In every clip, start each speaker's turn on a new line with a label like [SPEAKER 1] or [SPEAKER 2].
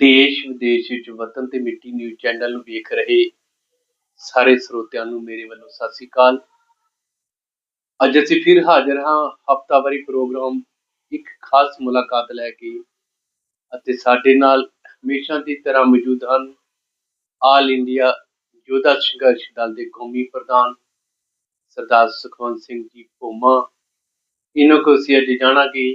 [SPEAKER 1] ਦੇਸ਼ ਵਿਦੇਸ਼ ਵਿੱਚ ਵਤਨ ਤੇ ਮਿੱਟੀ ਨਿਊਜ਼ ਚੈਨਲ ਨੂੰ ਵੇਖ ਰਹੇ ਸਾਰੇ ਸਰੋਤਿਆਂ ਨੂੰ ਮੇਰੇ ਵੱਲੋਂ ਸਤਿ ਸ੍ਰੀ ਅਕਾਲ। ਅੱਜ ਅਸੀਂ ਫਿਰ ਹਾਜ਼ਰ ਹਾਂ ਹਫਤਾਵਾਰੀ ਪ੍ਰੋਗਰਾਮ, ਇੱਕ ਖਾਸ ਮੁਲਾਕਾਤ ਲੈ ਕੇ ਅਤੇ ਸਾਡੇ ਨਾਲ ਹਮੇਸ਼ਾ ਦੀ ਤਰ੍ਹਾਂ ਮੌਜੂਦ ਹਨ ਆਲ ਇੰਡੀਆ ਯੋਧਾ ਸੰਘਰਸ਼ ਦਲ ਦੇ ਕੌਮੀ ਪ੍ਰਧਾਨ ਸਰਦਾਰ ਸੁਖਵੰਤ ਸਿੰਘ ਜੀ ਭੋਮਾ। ਇਹਨਾਂ ਕੋ ਅਸੀਂ ਅੱਜ ਜਾਣਾਂਗੇ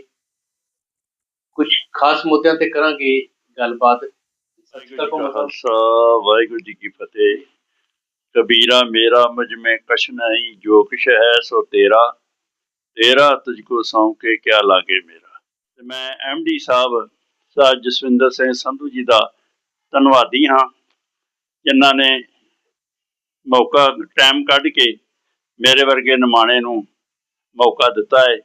[SPEAKER 1] ਕੁਝ ਖਾਸ ਮੁੱਦਿਆਂ ਤੇ ਕਰਾਂਗੇ ਗੱਲਬਾਤ। ਸਤਿ ਸ਼੍ਰੀ ਅਕਾਲ ਭੋਮਾ ਸਾਹਿਬ।
[SPEAKER 2] ਖਾਲਸਾ ਵਾਹਿਗੁਰੂ ਜੀ ਕੀ ਫਤਿਹ। ਕਬੀਰਾ ਮੇਰਾ ਮੁਝ ਮੈਂ ਕਛ ਨਹੀਂ ਜੋ ਕਿਛ ਹੈ ਸੋ ਤੇਰਾ। ਤੇਰਾ ਤੁਝ ਕੋ ਸੌਂ ਕੇ ਕਿਆ ਲਾਗੇ ਮੇਰਾ। ਤੇ ਮੈਂ ਡੀ ਸਾਹਿਬ ਸਰ ਜਸਵਿੰਦਰ ਸਿੰਘ ਸੰਧੂ ਜੀ ਦਾ ਧੰਨਵਾਦੀ ਹਾਂ ਜਿਨ੍ਹਾਂ ਨੇ ਮੌਕਾ ਟਾਈਮ ਕੱਢ ਕੇ ਮੇਰੇ ਵਰਗੇ ਨਿਮਾਣੇ ਨੂੰ ਮੌਕਾ ਦਿੱਤਾ ਹੈ।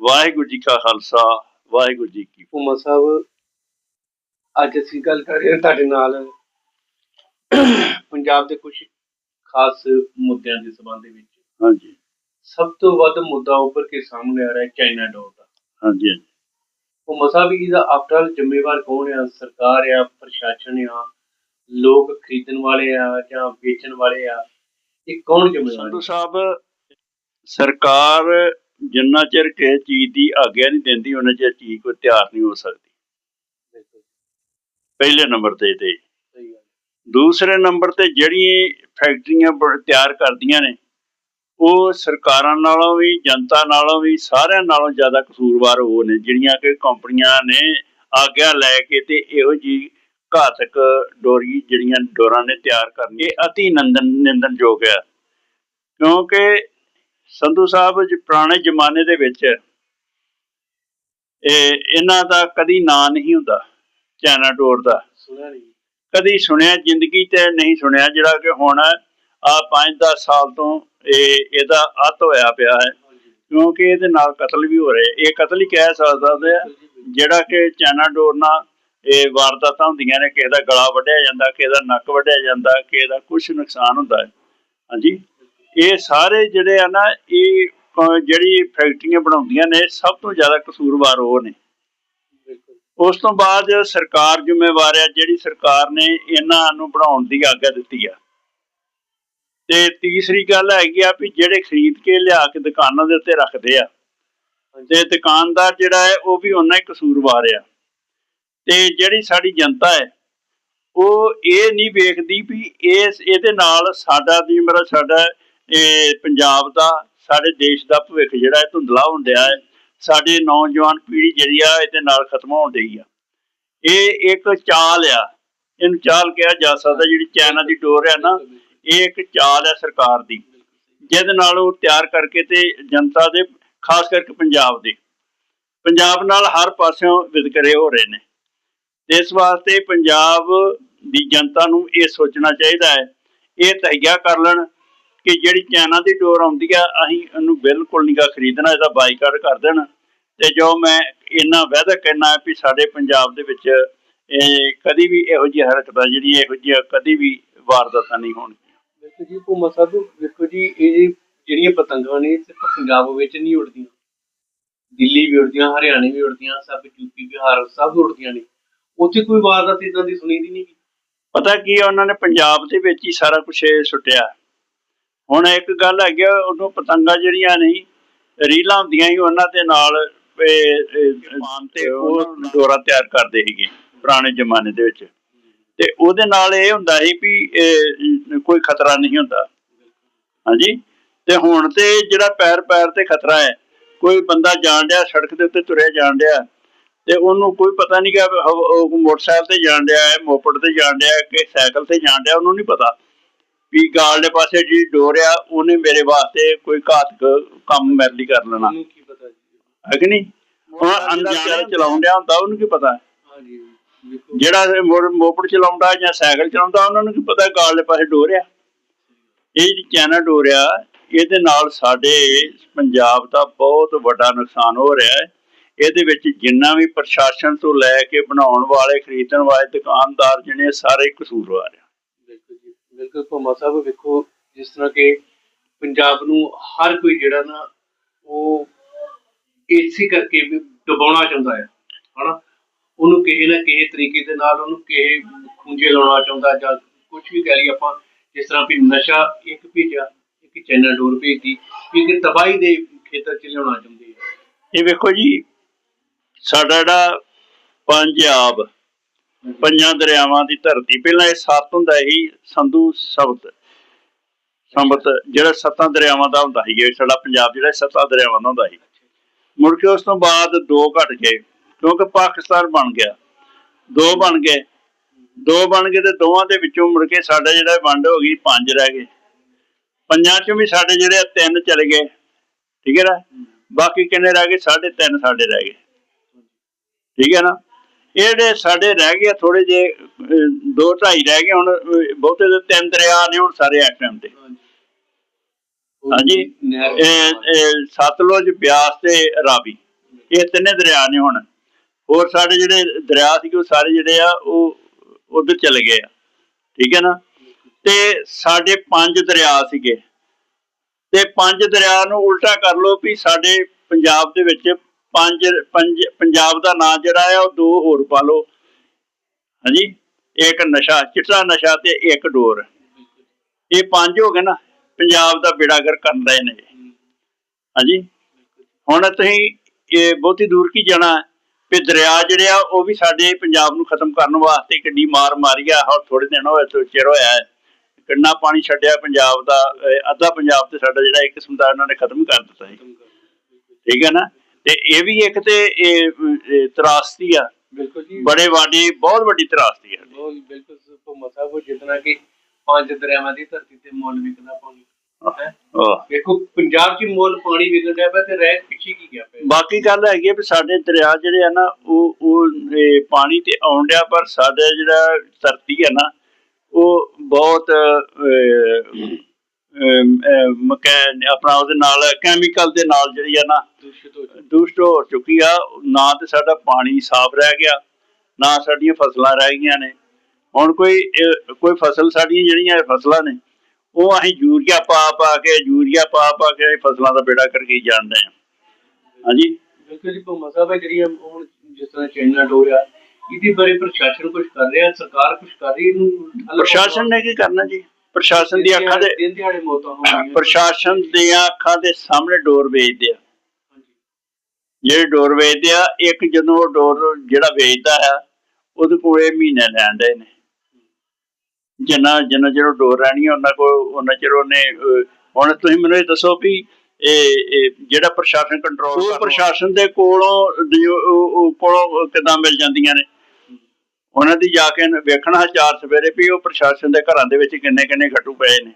[SPEAKER 2] ਵਾਹਿਗੁਰੂ ਜੀ ਕਾ ਖਾਲਸਾ ਵਾਹਿਗੁਰੂ ਜੀ ਕੀ ਫਤਿਹ।
[SPEAKER 1] ਸਾਹਿਬ ਅੱਜ ਅਸੀਂ ਗੱਲ ਕਰ ਰਹੇ ਹਾਂ ਤੁਹਾਡੇ ਨਾਲ ਪੰਜਾਬ ਦੇ ਕੁਝ ਖਾਸ ਮੁੱਦਿਆਂ ਦੇ ਸੰਬੰਧ ਵਿੱਚ।
[SPEAKER 2] ਹਾਂਜੀ।
[SPEAKER 1] ਸਭ ਤੋਂ ਵੱਧ ਮੁੱਦਾ ਉੱਪਰ ਕੇ ਸਾਹਮਣੇ ਆ ਰਿਹਾ ਹੈ ਚਾਈਨਾ ਡੋਰ ਦਾ।
[SPEAKER 2] ਹਾਂਜੀ ਹਾਂਜੀ।
[SPEAKER 1] ਉਮਾ ਸਾਹਿਬ ਇਹਦਾ ਆਫਟਰ ਜ਼ਿੰਮੇਵਾਰ ਕੌਣ ਆ? ਸਰਕਾਰ ਆ ਪ੍ਰਸ਼ਾਸਨ ਆ ਲੋਕ ਖਰੀਦਣ ਵਾਲੇ ਆ ਜਾਂ ਵੇਚਣ ਵਾਲੇ ਆ? ਇਹ ਕੌਣ ਜ਼ਿੰਮੇਵਾਰ
[SPEAKER 2] ਸੰਧੂ ਸਾਹਿਬ ਸਰਕਾਰ ਜਿੰਨਾ ਚਿਰ ਕਿਸੇ ਚੀਜ਼ ਦੀ ਆਗਿਆ ਨਹੀਂ ਦਿੰਦੀ ਉਹਨਾਂ ਚਿਰ ਚੀਜ਼ ਕੋਈ ਤਿਆਰ ਨਹੀਂ ਹੋ ਸਕਦੀ। ਪਹਿਲੇ ਨੰਬਰ ਤੇ ਤੇ ਦੂਸਰੇ ਨੰਬਰ ਤੇ ਜਿਹੜੀਆਂ ਫੈਕਟਰੀਆਂ ਤਿਆਰ ਕਰਦੀਆਂ ਨੇ ਉਹ ਸਰਕਾਰਾਂ ਨਾਲੋਂ ਵੀ ਜਨਤਾ ਨਾਲੋਂ ਵੀ ਸਾਰਿਆਂ ਨਾਲੋਂ ਜ਼ਿਆਦਾ ਕਸੂਰਵਾਰ ਉਹ ਨੇ ਜਿਹੜੀਆਂ ਕਿ ਕੰਪਨੀਆਂ ਨੇ ਆਗਿਆ ਲੈ ਕੇ ਤੇ ਇਹੋ ਜੀ ਘਾਤਕ ਡੋਰੀ ਜਿਹੜੀਆਂ ਡੋਰਾਂ ਨੇ ਤਿਆਰ ਕਰਨੀ ਇਹ ਅਤੀ ਨੰਦਨ ਨਿੰਦਨਯੋਗ ਹੈ। ਕਿਉਂਕਿ ਸੰਧੂ ਸਾਹਿਬ ਜੀ ਪੁਰਾਣੇ ਜ਼ਮਾਨੇ ਦੇ ਵਿੱਚ ਇਹ ਇਹਨਾਂ ਦਾ ਕਦੀ ਨਾਂ ਨਹੀਂ ਹੁੰਦਾ। ਚਾਈਨਾ ਡੋਰ ਦਾ
[SPEAKER 1] ਸੁਣਿਆ
[SPEAKER 2] ਕਦੀ ਸੁਣਿਆ ਜ਼ਿੰਦਗੀ ਤੇ ਨਹੀਂ ਸੁਣਿਆ ਜਿਹੜਾ ਕਿ ਹੁਣ ਆ 5-10 ਸਾਲ ਤੋਂ ਇਹ ਇਹਦਾ ਅੱਤ ਹੋਇਆ ਪਿਆ ਹੈ। ਕਿਉਂਕਿ ਇਹਦੇ ਨਾਲ ਕਤਲ ਵੀ ਹੋ ਰਹੇ। ਇਹ ਕਤਲ ਹੀ ਕਹਿ ਸਕਦਾ ਤੇ ਜਿਹੜਾ ਕਿ ਚਾਈਨਾ ਡੋਰ ਨਾਲ ਇਹ ਵਾਰਦਾਤਾਂ ਹੁੰਦੀਆਂ ਨੇ, ਕਿਸੇ ਦਾ ਗਲਾ ਵੱਢਿਆ ਜਾਂਦਾ, ਕਿਸੇ ਦਾ ਨੱਕ ਵੱਢਿਆ ਜਾਂਦਾ, ਕਿਸੇ ਦਾ ਕੁਝ ਨੁਕਸਾਨ ਹੁੰਦਾ ਹੈ। ਹਾਂਜੀ? ਇਹ ਸਾਰੇ ਜਿਹੜੇ ਆ ਨਾ, ਇਹ ਅਹ ਜਿਹੜੀ ਫੈਕਟਰੀਆਂ ਬਣਾਉਂਦੀਆਂ ਨੇ, ਸਭ ਤੋਂ ਜ਼ਿਆਦਾ ਕਸੂਰਵਾਰ ਉਹ ਨੇ। ਉਸ ਤੋਂ ਬਾਅਦ ਸਰਕਾਰ ਜ਼ਿੰਮੇਵਾਰ ਹੈ, ਜਿਹੜੀ ਸਰਕਾਰ ਨੇ ਇਹਨਾਂ ਨੂੰ ਬਣਾਉਣ ਦੀ ਆਗਿਆ ਦਿੱਤੀ ਆ। ਤੇ ਤੀਸਰੀ ਗੱਲ ਹੈਗੀ ਆ ਵੀ ਜਿਹੜੇ ਖਰੀਦ ਕੇ ਲਿਆ ਕੇ ਦੁਕਾਨਾਂ ਦੇ ਉੱਤੇ ਰੱਖਦੇ ਆ, ਤੇ ਦੁਕਾਨਦਾਰ ਜਿਹੜਾ ਹੈ, ਉਹ ਵੀ ਉਹਨਾਂ ਹੀ ਕਸੂਰਵਾਰ ਆ। ਤੇ ਜਿਹੜੀ ਸਾਡੀ ਜਨਤਾ ਹੈ, ਉਹ ਇਹ ਨਹੀਂ ਵੇਖਦੀ ਵੀ ਇਸ, ਇਹਦੇ ਨਾਲ ਸਾਡਾ ਦੀ ਮੇਰਾ ਸਾਡਾ, ਇਹ ਪੰਜਾਬ ਦਾ, ਸਾਡੇ ਦੇਸ਼ ਦਾ ਭਵਿੱਖ ਜਿਹੜਾ ਹੈ ਧੁੰਦਲਾ ਹੋਣ ਹੈ। ਸਾਡੇ ਨੌਜਵਾਨ ਪੀੜ੍ਹੀ ਜਿਹੜੀ ਆ, ਇਹਦੇ ਨਾਲ ਖਤਮ ਹੋਣ ਡਈ ਆ। ਇਹ ਇੱਕ ਚਾਲ ਆ। ਇਹਨੂੰ ਚਾਲ ਕਿਹਾ ਜਾ ਸਕਦਾ, ਜਿਹੜੀ ਚਾਈਨਾ ਦੀ ਡੋਰ ਆ ਨਾ, ਇਹ ਇੱਕ ਚਾਲ ਹੈ ਸਰਕਾਰ ਦੀ। ਜਿਹਦੇ ਨਾਲ ਉਹ ਤਿਆਰ ਕਰਕੇ ਤੇ ਜਨਤਾ ਦੇ, ਖਾਸ ਕਰਕੇ ਪੰਜਾਬ ਦੇ। ਪੰਜਾਬ ਨਾਲ ਹਰ ਪਾਸਿਓਂ ਵਿਤਕਰੇ ਹੋ ਰਹੇ ਨੇ। ਇਸ ਵਾਸਤੇ ਪੰਜਾਬ ਦੀ ਜਨਤਾ ਨੂੰ ਇਹ ਸੋਚਣਾ ਚਾਹੀਦਾ ਹੈ, ਇਹ ਤਹਈਆ ਕਰ ਲੈਣ। ਕਿ ਜਿਹੜੀ ਚਾਈਨਾ ਦੀ ਡੋਰ ਆਉਂਦੀ ਆ ਅਸੀਂ ਇਹਨੂੰ ਬਿਲਕੁਲ ਨਹੀਂਗਾ ਖਰੀਦਣਾ ਇਹਦਾ ਬਾਈਕਾਟ ਕਰ ਦੇਣ। ਤੇ ਜੋ ਮੈਂ ਇੰਨਾ ਵਾਅਦਾ ਕਰਨਾ ਵੀ ਸਾਡੇ ਪੰਜਾਬ ਦੇ ਵਿੱਚ ਇਹ ਕਦੀ ਵੀ ਇਹੋ ਜਿਹੀ ਹਰਕਤਾਂ ਜਿਹੜੀਆਂ ਇਹੋ ਜਿਹੀਆਂ ਕਦੀ ਵੀ ਵਾਰਦਾਤਾਂ ਨਹੀਂ ਹੋਣਗੀਆਂ
[SPEAKER 1] ਦੇਖੋ ਜੀ ਭੂਮਾ ਸਾਹਿਬ ਦੇਖੋ ਜੀ ਇਹ ਜਿਹੜੀਆਂ ਪਤੰਗਾਂ ਨੇ ਸਿਰਫ ਪੰਜਾਬ ਵਿੱਚ ਨਹੀਂ ਉੜਦੀਆਂ ਦਿੱਲੀ ਵੀ ਉੜਦੀਆਂ ਹਰਿਆਣੇ ਵੀ ਉੜਦੀਆਂ ਸਭ ਯੂਪੀ ਬਿਹਾਰ ਸਭ ਉੜਦੀਆਂ ਨੇ। ਉੱਥੇ ਕੋਈ ਵਾਰਦਾਤ ਇਦਾਂ ਦੀ ਸੁਣੀ ਦੀ ਨਹੀਂ।
[SPEAKER 2] ਪਤਾ ਕੀ ਉਹਨਾਂ ਨੇ ਪੰਜਾਬ ਦੇ ਵਿੱਚ ਹੀ ਸਾਰਾ ਕੁਝ ਸੁੱਟਿਆ। ਹੁਣ ਇੱਕ ਗੱਲ ਹੈਗੀ ਉਦੋਂ ਪਤੰਗਾਂ ਜਿਹੜੀਆਂ ਨਹੀਂ ਰੀਲਾਂ ਹੁੰਦੀਆਂ ਸੀ ਉਹਨਾਂ ਦੇ ਨਾਲ ਤੇ ਉਹ ਡੋਰਾ ਤਿਆਰ ਕਰਦੇ ਸੀਗੇ ਪੁਰਾਣੇ ਜ਼ਮਾਨੇ ਦੇ ਵਿੱਚ। ਤੇ ਉਹਦੇ ਨਾਲ ਇਹ ਹੁੰਦਾ ਸੀ ਵੀ ਕੋਈ ਖਤਰਾ ਨਹੀਂ ਹੁੰਦਾ। ਹਾਂਜੀ? ਤੇ ਹੁਣ ਤੇ ਜਿਹੜਾ ਪੈਰ ਪੈਰ ਤੇ ਖਤਰਾ ਹੈ ਕੋਈ ਬੰਦਾ ਜਾਣ ਡਿਆ ਸੜਕ ਦੇ ਉੱਤੇ ਤੁਰਿਆ ਜਾਣ ਡਿਆ ਤੇ ਉਹਨੂੰ ਕੋਈ ਪਤਾ ਨਹੀਂ ਕਿ ਉਹ ਮੋਟਰਸਾਈਕਲ ਤੇ ਜਾਣ ਡਿਆ ਹੈ ਮੋਪੜ ਤੇ ਜਾਣ ਡਿਆ ਹੈ ਕਿ ਸਾਈਕਲ ਤੇ ਜਾਣ ਡਿਆ ਉਹਨੂੰ ਨਹੀਂ ਪਤਾ। ਵੀ ਗਾਲ ਦੇ ਪਾਸੇ ਜਿਹੜੀ ਡੋਰ ਆ ਉਹਨੇ ਮੇਰੇ ਵਾਸਤੇ ਕੋਈ ਘਾਤਕ ਕੰਮ ਮੇਰੇ ਲਈ ਕਰ ਲੈਣਾ।
[SPEAKER 1] ਉਹਨੂੰ ਕੀ ਪਤਾ ਜੀ?
[SPEAKER 2] ਹੈ ਕਿ ਨਹੀਂ? ਹੁਣ ਅਣਜਾਣੇ ਚਲਾਉਣ ਡਿਆ ਹੁੰਦਾ ਉਹਨੂੰ ਕੀ ਪਤਾ?
[SPEAKER 1] ਹਾਂਜੀ
[SPEAKER 2] ਜਿਹੜਾ ਮੋਪੜ ਚਲਾਉਂਦਾ ਜਾਂ ਸਾਈਕਲ ਚਲਾਉਂਦਾ ਉਹਨਾਂ ਨੂੰ ਕੀ ਪਤਾ ਗਾਲ ਦੇ ਪਾਸੇ ਡੋਰ ਆ ਇਹ ਜਿਹੜੀ ਚਾਈਨਾ ਡੋਰ ਆ ਇਹਦੇ ਨਾਲ ਸਾਡੇ ਪੰਜਾਬ ਦਾ ਬਹੁਤ ਵੱਡਾ ਨੁਕਸਾਨ ਹੋ ਰਿਹਾ ਹੈ। ਇਹਦੇ ਵਿੱਚ ਜਿੰਨਾ ਵੀ ਪ੍ਰਸ਼ਾਸਨ ਤੋਂ ਲੈ ਕੇ ਬਣਾਉਣ ਵਾਲੇ ਖਰੀਦਣ ਵਾਲੇ ਦੁਕਾਨਦਾਰ ਜਿਹੜੇ ਸਾਰੇ ਕਸੂਰਵਾਰ
[SPEAKER 1] ਬਿਲਕੁਲ ਭੋਮਾ ਸਾਹਿਬ, ਵੇਖੋ ਜਿਸ ਤਰ੍ਹਾਂ ਕਿ ਪੰਜਾਬ ਨੂੰ ਹਰ ਕੋਈ ਜਿਹੜਾ ਨਾ ਉਹ ਏਸੀ ਕਰਕੇ ਦਬਾਉਣਾ ਚਾਹੁੰਦਾ ਹੈ, ਹਨਾ? ਉਹਨੂੰ ਕਿਸੇ ਨਾ ਕਿਸੇ ਤਰੀਕੇ ਦੇ ਨਾਲ ਉਹਨੂੰ ਕਿਸੇ ਖੁੰਝੇ ਲਾਉਣਾ ਚਾਹੁੰਦਾ ਜਾਂ ਕੁਝ ਵੀ ਕਹਿ ਲਈ ਆਪਾਂ, ਜਿਸ ਤਰ੍ਹਾਂ ਵੀ ਨਸ਼ਾ ਇੱਕ ਭੇਜਿਆ, ਇੱਕ ਚੈਨਾ ਡੋਰ ਭੇਜਦੀ ਵੀ ਤਬਾਹੀ ਦੇ ਖੇਤਰ 'ਚ ਲਿਆਉਣਾ ਚਾਹੁੰਦੇ ਆ
[SPEAKER 2] ਇਹ ਵੇਖੋ ਜੀ, ਸਾਡਾ ਜਿਹੜਾ ਪੰਜਾਬ ਪੰਜਾਂ ਦਰਿਆਵਾਂ ਦੀ ਧਰਤੀ। ਪਹਿਲਾਂ ਇਹ ਸੱਤ ਹੁੰਦਾ ਸੀ ਸੰਧੂ ਸ਼ਬਦ ਸੰਬਤ ਜਿਹੜਾ ਸੱਤਾਂ ਦਰਿਆਵਾਂ ਦਾ ਹੁੰਦਾ ਸੀ ਇਹ ਸਾਡਾ ਪੰਜਾਬ ਜਿਹੜਾ ਸੱਤਾਂ ਦਰਿਆਵਾਂ ਦਾ ਹੁੰਦਾ ਸੀ। ਮੁੜ ਕੇ ਉਸ ਤੋਂ ਬਾਅਦ ਦੋ ਘਟ ਗਏ ਕਿਉਂਕਿ ਪਾਕਿਸਤਾਨ ਬਣ ਗਿਆ। ਦੋ ਬਣ ਗਏ। ਦੋ ਬਣ ਗਏ ਤੇ ਦੋਵਾਂ ਦੇ ਵਿੱਚੋਂ ਮੁੜ ਕੇ ਸਾਡਾ ਜਿਹੜਾ ਵੰਡ ਹੋ ਗਈ ਪੰਜ ਰਹਿ ਗਏ। ਪੰਜਾਂ ਚੋਂ ਵੀ ਸਾਡੇ ਜਿਹੜੇ ਤਿੰਨ ਚਲੇ ਗਏ। ਠੀਕ ਹੈ ਨਾ? ਬਾਕੀ ਕਿੰਨੇ ਰਹਿ ਗਏ? ਸਾਢੇ ਤਿੰਨ ਸਾਡੇ ਰਹਿ ਗਏ। ਠੀਕ ਹੈ ਨਾ? ਇਹ ਜਿਹੜੇ ਸਾਡੇ ਰਹਿ ਗਏ ਥੋੜੇ ਜੇ ਦੋ ਢਾਈ ਰਹਿ ਗਏ ਹੁਣ ਬਹੁਤੇ ਦੇ ਤਿੰਨ ਦਰਿਆ ਨੇ ਹੁਣ ਸਾਰੇ ਇਸ ਟਾਈਮ ਤੇ। ਹਾਂਜੀ। ਇਹ ਸਤਲੁਜ ਬਿਆਸ ਤੇ ਰਾਵੀ। ਇਹ ਤਿੰਨੇ ਦਰਿਆ ਨੇ ਹੁਣ। ਹੋਰ ਸਾਡੇ ਜਿਹੜੇ ਦਰਿਆ ਸੀ ਉਹ ਸਾਰੇ ਜਿਹੜੇ ਆ ਉਹ ਉਧਰ ਚਲੇ ਗਏ ਆ। ਠੀਕ ਹੈ ਨਾ? ਤੇ ਸਾਡੇ ਪੰਜ ਦਰਿਆ ਸੀਗੇ। ਤੇ ਪੰਜ ਦਰਿਆ ਨੂੰ ਉਲਟਾ ਕਰ ਲਓ ਵੀ ਸਾਡੇ ਪੰਜਾਬ ਦੇ ਵਿੱਚ ਪੰਜ ਪੰਜਾਬ ਦਾ ਨਾਂ ਜਿਹੜਾ ਆ ਉਹ ਦੋ ਹੋਰ ਪਾ ਲਓ। ਹਾਂਜੀ, ਇੱਕ ਨਸ਼ਾ, ਚਿੱਟਾ ਨਸ਼ਾ ਤੇ ਇੱਕ ਡੋਰ। ਇਹ ਪੰਜ ਹੋ ਗਏ ਨਾ, ਪੰਜਾਬ ਦਾ ਬੇੜਾਗਰ ਕਰਨ ਰਹੇ ਨੇ ਹਾਂਜੀ, ਹੁਣ ਤੁਸੀਂ ਇਹ ਬਹੁਤੀ ਦੂਰ ਕੀ ਜਾਣਾ? ਵੀ ਦਰਿਆ ਜਿਹੜੇ ਆ, ਉਹ ਵੀ ਸਾਡੇ ਪੰਜਾਬ ਨੂੰ ਖਤਮ ਕਰਨ ਵਾਸਤੇ ਕਿੰਨੀ ਮਾਰ ਮਾਰੀ ਆ। ਹੁਣ ਥੋੜੇ ਦਿਨ ਹੋਏ ਤੋਂ ਚਿਰ ਹੋਇਆ ਹੈ। ਕਿੰਨਾ ਪਾਣੀ ਛੱਡਿਆ ਪੰਜਾਬ ਦਾ ਅੱਧਾ ਪੰਜਾਬ ਤੇ ਸਾਡਾ ਜਿਹੜਾ ਇੱਕ ਕਿਸਮ ਦਾ ਇਹਨਾਂ ਨੇ ਖਤਮ ਕਰ ਦਿੱਤਾ ਸੀ ਠੀਕ ਹੈ ਨਾ? ਤੇ ਇਹ ਵੀ ਇੱਕ ਤੇ ਇਹ ਤਰਾਸਦੀ ਆ
[SPEAKER 1] ਬਿਲਕੁਲ ਜੀ
[SPEAKER 2] ਬੜੇ ਵਾਡੀ ਬਹੁਤ ਵੱਡੀ ਤਰਾਸਦੀ ਆ
[SPEAKER 1] ਉਹ ਬਿਲਕੁਲ ਭੁਮਾ ਸਾਹਿਬ ਉਹ ਜਿਤਨਾ ਕਿ ਪੰਜ ਦਰਿਆਵਾਂ ਦੀ ਧਰਤੀ ਤੇ ਮੁੱਲ ਵਿਕਦਾ ਪਾਣੀ ਹੈਂ?
[SPEAKER 2] ਆਹ।
[SPEAKER 1] ਵੇਖੋ ਪੰਜਾਬ 'ਚ ਮੁੱਲ ਪਾਣੀ ਪਿਆ ਤੇ ਰਹਿ ਪਿੱਛੇ ਕੀ ਗਿਆ ਪਿਆ
[SPEAKER 2] ਬਾਕੀ ਗੱਲ ਹੈਗੀ ਆ ਵੀ ਸਾਡੇ ਦਰਿਆ ਜਿਹੜੇ ਆ ਨਾ ਉਹ ਉਹ ਪਾਣੀ ਤੇ ਆਉਣ ਡਿਆ ਪਰ ਸਾਡਾ ਜਿਹੜਾ ਧਰਤੀ ਹੈ ਨਾ ਉਹ ਬਹੁਤ ਆਪਣਾ ਉਹਦੇ ਨਾਲ ਕੈਮੀਕਲ ਦੇ ਨਾਲ ਜਿਹੜੀ ਆ ਨਾ
[SPEAKER 1] ਦੂਸ਼ਿਤ ਹੋ ਚੁੱਕਾ
[SPEAKER 2] ਦੂਸ਼ਟ ਹੋ ਚੁੱਕੀ ਆ। ਨਾ ਤੇ ਸਾਡਾ ਪਾਣੀ ਸਾਫ਼ ਰਹਿ ਗਿਆ ਨਾ ਸਾਡੀਆਂ ਫਸਲਾਂ ਰਹਿ ਗਈਆਂ ਨੇ। ਹੁਣ ਕੋਈ ਕੋਈ ਫਸਲ ਸਾਡੀਆਂ ਜਿਹੜੀਆਂ ਇਹ ਫਸਲਾਂ ਨੇ ਉਹ ਅਸੀਂ ਯੂਰੀਆ ਪਾ ਪਾ ਕੇ ਯੂਰੀਆ ਪਾ ਪਾ ਕੇ ਫਸਲਾਂ ਦਾ ਬੇੜਾ ਕਰਕੇ ਹੀ ਜਾਣਦੇ ਆ। ਹਾਂਜੀ?
[SPEAKER 1] ਬਿਲਕੁਲ ਜੀ ਭੁਮਾ ਸਾਹਿਬ ਇਹ ਜਿਹੜੀਆਂ ਹੁਣ ਜਿਸ ਤਰ੍ਹਾਂ ਚਾਈਨਾ ਡੋਰਿਆ ਇਹਦੇ ਬਾਰੇ ਪ੍ਰਸ਼ਾਸਨ ਕੁਝ ਕਰ ਰਿਹਾ ਸਰਕਾਰ ਕੁਝ ਕਰ ਰਹੀ ਇਹਨੂੰ
[SPEAKER 2] ਪ੍ਰਸ਼ਾਸਨ ਨੇ ਕੀ ਕਰਨਾ ਜੀ? ਪ੍ਰਸ਼ਾਸਨ ਦੀ ਅੱਖਾਂ ਦੇ
[SPEAKER 1] ਦਿਨ ਦਿਹਾੜੇ ਮੌਤਾਂ ਹੋ ਰਹੀਆਂ।
[SPEAKER 2] ਪ੍ਰਸ਼ਾਸਨ ਦੀਆਂ ਅੱਖਾਂ ਦੇ ਸਾਹਮਣੇ ਡੋਰ ਵੇਚਦੇ ਆ। ਜਿਹੜੇ ਡੋਰ ਵੇਚਦੇ ਆ ਇੱਕ ਜਦੋਂ ਉਹ ਡੋਰ ਜਿਹੜਾ ਵੇਚਦਾ ਆ ਉਹਦੇ ਕੋਲੇ ਮਹੀਨੇ ਲੈਣ ਦੇ ਨੇ। ਜਿੰਨਾ ਜਿੰਨਾ ਚਿਰ ਉਹ ਡੋਰ ਰਹਿਣੀ ਆ, ਉਹਨਾਂ ਕੋਲ ਉਹਨਾਂ ਚਿਰ ਉਹਨੇ ਹੁਣ ਤੁਸੀਂ ਮੈਨੂੰ ਇਹ ਦੱਸੋ ਵੀ ਇਹ ਜਿਹੜਾ ਪ੍ਰਸ਼ਾਸਨ ਕੰਟਰੋਲ ਉਹ ਪ੍ਰਸ਼ਾਸਨ ਦੇ ਕੋਲੋਂ ਕੋਲੋਂ ਕਿਦਾਂ ਮਿਲ ਜਾਂਦੀਆਂ ਨੇ? ਉਹਨਾਂ ਦੀ ਜਾ ਕੇ ਵੇਖਣਾ ਚਾਰ ਸਵੇਰੇ ਵੀ ਉਹ ਪ੍ਰਸ਼ਾਸਨ ਦੇ ਘਰਾਂ ਦੇ ਵਿੱਚ ਕਿੰਨੇ ਕਿੰਨੇ ਘਟੂ ਪਏ ਨੇ।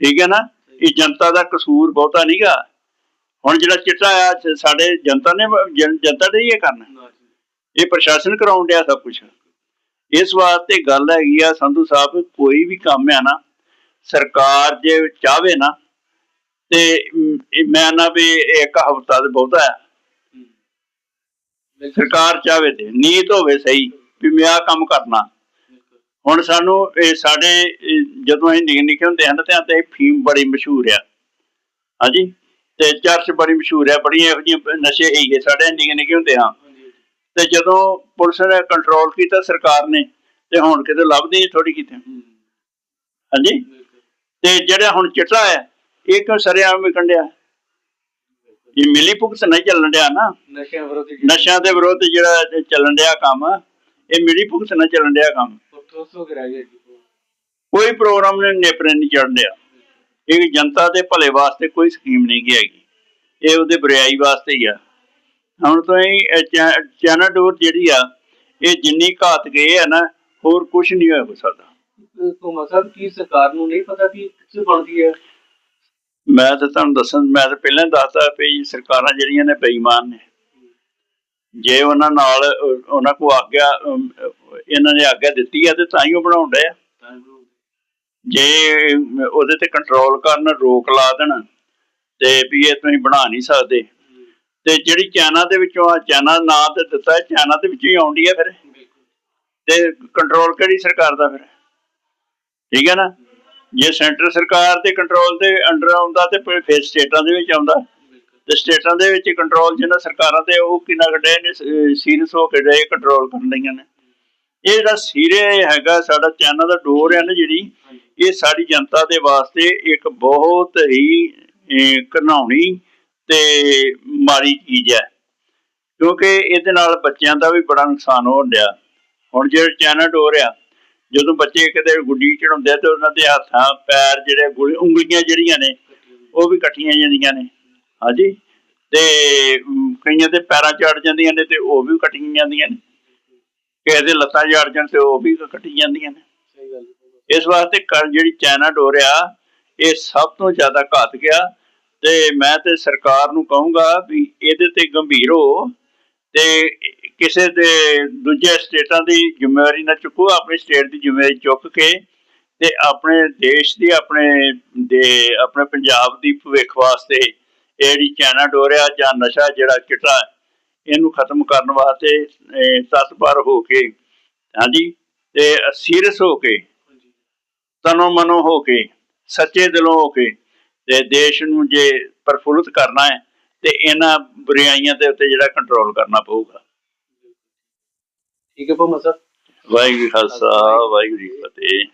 [SPEAKER 2] ਠੀਕ ਹੈ ਨਾ? ਇਹ ਜਨਤਾ ਦਾ ਕਸੂਰ ਬਹੁਤਾ ਨਹੀਂਗਾ ਹੁਣ ਜਿਹੜਾ ਚਿੱਟਾ ਆ ਸਾਡੇ ਜਨਤਾ ਨੇ ਜਨ- ਜਨਤਾ ਨੇ ਹੀ ਇਹ ਕਰਨਾ। ਇਹ ਪ੍ਰਸ਼ਾਸਨ ਕਰਾਉਣ ਡਿਆ ਸਭ ਕੁਝ ਇਸ ਵਾਸਤੇ ਗੱਲ ਹੈਗੀ ਆ ਸੰਧੂ ਸਾਹਿਬ ਕੋਈ ਵੀ ਕੰਮ ਆ ਨਾ ਸਰਕਾਰ ਜੇ ਚਾਹਵੇ ਨਾ ਤੇ ਮ, ਨਾ ਵੀ ਇੱਕ ਹਫ਼ਤਾ ਤੇ ਬਹੁਤਾ ਹੂੰ। ਸਰਕਾਰ ਚਾਹਵੇ ਤੇ, ਨੀਤ ਹੋਵੇ ਸਹੀ, ਵੀ ਮੈਂ ਆਹ ਕੰਮ ਕਰਨਾ। ਹੁਣ ਸਾਨੂੰ ਇਹ ਸਾਡੇ ਜਦੋਂ ਅਸੀਂ ਨਿੱਕੇ ਨਿੱਕੇ ਹੁੰਦੇ ਹਨ ਤੇ ਤੇ ਫੀਮ ਬੜੀ ਮਸ਼ਹੂਰ ਆ। ਹਾਂਜੀ? ਤੇ ਚਰਚ ਬੜੀ ਮਸ਼ਹੂਰ ਆ, ਬੜੀਆਂ ਇਹੋ ਜਿਹੀਆਂ ਨਸ਼ੇ ਹੈਗੇ ਸਾਡੇ ਨਿੱਕੇ ਨਿੱਕੇ ਹੁੰਦੇ ਹਾਂ ਤੇ ਜਦੋਂ ਪੁਲਿਸ ਨੇ ਕੰਟਰੋਲ ਕੀਤਾ ਸਰਕਾਰ ਨੇ, ਤੇ ਹੁਣ ਕਿਤੇ ਲੱਭਦੀ ਥੋੜੀ ਕਿਤੇ। ਹਾਂਜੀ? ਤੇ ਜਿਹੜਾ ਹੁਣ ਚਿੱਟਾ ਹੈ, ਇਹ ਕਿਉਂ ਸਰਿਆਮ ਵਿਕਣ ਇਹ ਮਿਲੀ ਭੁਗਤ ਨਹੀਂ ਚੱਲਣ ਡਿਆ ਨਾ।
[SPEAKER 1] ਨਸ਼ਿਆਂ ਵਿਰੁੱਧ
[SPEAKER 2] ਨਸ਼ਿਆਂ ਦੇ ਵਿਰੁੱਧ ਜਿਹੜਾ ਚੱਲਣ ਡਿਆ ਕੰਮ ਇਹ ਮਿਲੀ ਭੁਗਤ ਨਾਲ ਚੱਲਣ ਡਿਆ ਕੰਮ। ਕੋਈ ਪ੍ਰੋਗਰਾਮ ਨੇ ਨੇਪਰੇ ਨਹੀਂ ਚੜ੍ਹਨ ਡਿਆ ਇਹ ਜਨਤਾ ਦੇ ਭਲੇ ਵਾਸਤੇ ਕੋਈ ਸਕੀਮ ਨਹੀਂ ਗੀ ਹੈਗੀ। ਇਹ ਉਹਦੇ ਬਰਿਆਈ ਵਾਸਤੇ ਹੀ ਆ। ਹੁਣ ਤੋਂ ਹੀ ਚਾਈਨਾ ਡੋਰ ਜਿਹੜੀ ਆ ਇਹ ਜਿੰਨੀ ਘਾਤ ਗਏ ਆ ਨਾ ਹੋਰ ਕੁਝ ਨਹੀਂ ਹੋਇਆ ਹੋ ਸਕਦਾ
[SPEAKER 1] ਭੁਮਾ ਸਾਹਿਬ ਕੀ ਸਰਕਾਰ ਨੂੰ ਨਹੀਂ ਪਤਾ ਕਿ ਕਿੱਥੇ ਬਣਦੀ ਹੈ?
[SPEAKER 2] ਮੈਂ ਤਾਂ ਤੁਹਾਨੂੰ ਦੱਸਣ ਮੈਂ ਤਾਂ ਪਹਿਲਾਂ ਦੱਸਦਾ ਵੀ ਸਰਕਾਰਾਂ ਜਿਹੜੀਆਂ ਨੇ ਬੇਈਮਾਨ ਨੇ। ਜੇ ਉਹਨਾਂ ਨਾਲ, ਉਹਨਾਂ ਕੋ ਆਗਿਆ ਇਹਨਾਂ ਨੇ ਆਗਿਆ ਦਿੱਤੀ ਆ ਤੇ ਤਾਂ ਹੀ ਉਹ ਬਣਾਉਣ ਆ। ਜੇ ਉਹਦੇ ਤੇ ਕੰਟਰੋਲ ਕਰਨ, ਰੋਕ ਲਾ ਦੇਣ ਤੇ ਵੀ ਇਹ ਤੁਸੀਂ ਬਣਾ ਨਹੀਂ ਸਕਦੇ। ਤੇ ਜਿਹੜੀ ਚਾਈਨਾ ਦੇ ਵਿੱਚੋਂ ਆ ਚਾਈਨਾ ਨਾਂ ਤੇ ਦਿੱਤਾ ਚਾਈਨਾ ਦੇ ਵਿੱਚੋਂ ਹੀ ਆਉਂਦੀ ਆ ਫਿਰ। ਤੇ ਕੰਟਰੋਲ ਕਿਹੜੀ ਸਰਕਾਰ ਦਾ ਫਿਰ? ਠੀਕ ਹੈ ਨਾ? ਜੇ ਸੈਂਟਰ ਸਰਕਾਰ ਦੇ ਕੰਟਰੋਲ ਦੇ ਅੰਡਰ ਆਉਂਦਾ ਤੇ ਫਿਰ ਸਟੇਟਾਂ ਦੇ ਵਿੱਚ ਆਉਂਦਾ।
[SPEAKER 1] ਬਿਲਕੁਲ
[SPEAKER 2] ਤੇ ਸਟੇਟਾਂ ਦੇ ਵਿੱਚ ਕੰਟਰੋਲ ਜਿਹਨਾਂ ਸਰਕਾਰਾਂ ਤੇ ਉਹ ਕਿੰਨਾ ਕੱਢੇ ਨੇ ਸੀਰੀਅਸ ਹੋ ਕੇ ਰਹੇ ਕੰਟਰੋਲ ਕਰਨ ਲਈਆਂ ਨੇ। ਇਹ ਜਿਹੜਾ ਸੀਰੇ ਹੈਗਾ, ਸਾਡਾ ਚਾਈਨਾ ਦਾ ਡੋਰ ਹੈ ਨਾ ਜਿਹੜੀ, ਇਹ ਸਾਡੀ ਜਨਤਾ ਦੇ ਵਾਸਤੇ ਇੱਕ ਬਹੁਤ ਹੀ ਘਨਾਉਣੀ ਘਿਨਾਉਣੀ ਤੇ ਮਾੜੀ ਚੀਜ਼ ਹੈ। ਕਿਉਂਕਿ ਇਹਦੇ ਨਾਲ ਬੱਚਿਆਂ ਦਾ ਵੀ ਬੜਾ ਨੁਕਸਾਨ ਹੋਣ ਡਿਆ। ਹੁਣ ਜਿਹੜਾ ਚਾਈਨਾ ਡੋਰ ਆ ਜਦੋਂ ਬੱਚੇ ਕਿਤੇ ਗੁੱਡੀ ਚੜਾਉਂਦੇ ਤੇ ਉਹਨਾਂ ਦੇ ਹੱਥਾਂ ਪੈਰ ਜਿਹੜੇ ਗੁਲ- ਉਂਗਲੀਆਂ ਜਿਹੜੀਆਂ ਨੇ ਉਹ ਵੀ ਇਕੱਠੀਆਂ ਜਾਂਦੀਆਂ ਨੇ। ਹਾਂਜੀ? ਤੇ ਕਈਆਂ ਦੇ ਪੈਰਾਂ ਚੜ ਜਾਂਦੀਆਂ ਨੇ ਤੇ ਉਹ ਵੀ ਕੱਟੀਆਂ ਜਾਂਦੀਆਂ ਨੇ। ਕਿਸੇ ਦੇ ਲੱਤਾਂ ਜੜ ਜਾਣ ਤੇ ਉਹ ਵੀ ਕੱਟੀ ਜਾਂਦੀਆਂ ਨੇ।
[SPEAKER 1] ਸਹੀ ਗੱਲ।
[SPEAKER 2] ਇਸ ਵਾਸਤੇ ਕਰ ਜਿਹੜੀ ਚਾਈਨਾ ਡੋਰ ਆ ਇਹ ਸਭ ਤੋਂ ਜ਼ਿਆਦਾ ਘਾਤਕ ਆ। ਤੇ ਮੈਂ ਤੇ ਸਰਕਾਰ ਨੂੰ ਕਹੂੰਗਾ ਵੀ ਇਹਦੇ ਤੇ ਗੰਭੀਰ ਹੋ ਤੇ ਕਿਸੇ ਦੇ ਦੂਜੇ ਸਟੇਟਾਂ ਦੀ ਜ਼ਿੰਮੇਵਾਰੀ ਨਾ ਚੁੱਕੋ ਆਪਣੀ ਸਟੇਟ ਦੀ ਜ਼ਿੰਮੇਵਾਰੀ ਚੁੱਕ ਕੇ ਤੇ ਆਪਣੇ ਦੇਸ਼ ਦੀ ਆਪਣੇ ਦੇ ਆਪਣੇ ਪੰਜਾਬ ਦੀ ਭਵਿੱਖ ਵਾਸਤੇ ਇਹ ਜਿਹੜੀ ਚੈਨਾ ਡੋਰਿਆ ਜਾਂ ਨਸ਼ਾ ਜਿਹੜਾ ਚਿੱਟਾ ਇਹਨੂੰ ਖਤਮ ਕਰਨ ਵਾਸਤੇ ਅਹ, ਤਤਪਰ ਹੋ ਕੇ ਹਾਂਜੀ ਤੇ ਸੀਰੀਅਸ ਹੋ ਕੇ ਤਨੋ ਮਨੋ ਹੋ ਕੇ ਸੱਚੇ ਦਿਲੋਂ ਹੋ ਕੇ ਤੇ ਦੇਸ਼ ਨੂੰ ਜੇ ਪ੍ਰਫੁੱਲਤ ਕਰਨਾ ਹੈ ਤੇ ਇਹਨਾਂ ਬੁਰਾਈਆਂ ਦੇ ਉੱਤੇ ਜਿਹੜਾ ਕੰਟਰੋਲ ਕਰਨਾ ਪਊਗਾ।
[SPEAKER 1] ਠੀਕ ਹੈ ਭਮਾ ਸਰ
[SPEAKER 2] ਵਾਹਿਗੁਰੂ ਜੀ ਖਾਲਸਾ ਵਾਹਿਗੁਰੂ ਜੀ ਫਤਿਹ।